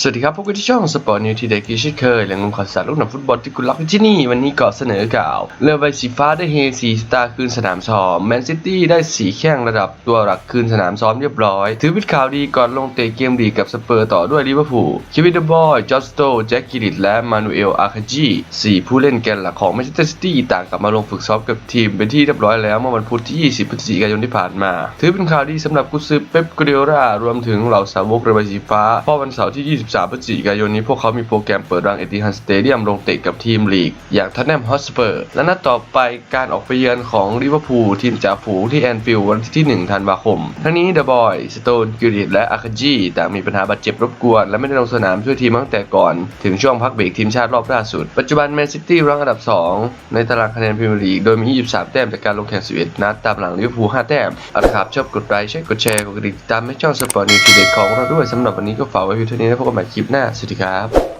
สวัสดีครับพวกคุณที่ช่องสปอร์ตนิวทีเด็กที่เช่นเคยแหล่งข่าวสารลูกหนังฟุตบอลที่คุณรักที่นี่ วันนี้ก็เสนอข่าว เรือใบสีฟ้าได้เฮสีสตาร์คืนสนามซ้อมแมนซิตี้ได้สีแข้งระดับตัวหลักคืนสนามซ้อมเรียบร้อย ถือเป็นข่าวดีก่อนลงเตะเกมลีกับสเปอร์ต่อด้วยลิเวอร์พูลคิวินเดบอยจอร์สโตแจ็คกิลิตและมานูเอลอาคาจีสี่ผู้เล่นแกนหลักของแมนเชสเตอร์ซิตี้ต่างกลับมาลงฝึกซ้อมกับทีมเป็นที่เรียบร้อยแล้วเมื่อวันพุธที่ 20 พฤศจิกายนที่ผ่านมา ถือเป็นข่าวดีสำหรับกุซือเป๊ปกวาร์ดิโอลารวมถึงเหล่าสาวกเรือใบสีฟ้าเพราะวันเสาร์ที่23 พฤศจิกายนนี้พวกเขามีโปรแกรมเปิดรังเอติฮันสเตเดียมลงเตะกับทีมลีก อย่างทัตแนมฮอสเปอร์ และนัดต่อไปการออกไปเยือนของลิเวอร์พูลทีมจ่าฝูงที่แอนฟิลด์วันที่ 1 ธันวาคม ทั้งนี้เดอะบอย สโตน กิริตและอาคาจีต่างมีปัญหาบาดเจ็บรบกวน และไม่ได้ลงสนามช่วยทีมตั้งแต่ก่อน ถึงช่วงพักเบรกทีมชาติรอบล่าสุด ปัจจุบันแมนซิตี้รั้งอันดับ 2 ในตารางคะแนนพรีเมียร์ลีกโดยมี 23 แต้มจากการลงแข่ง 11 นัดตามหลังลิเวอร์พูล 5 แต้มอาละครับชอบกดไลค์ใช่กดแชร์กดติดตามให้ช่องสปอร์ตนิวทีเด็ดของเราด้วยสำหรับวันนี้ก็ฝากไว้เพียงเท่านี้แล้วพบกันใหม่คลิปหน้า สวัสดีครับ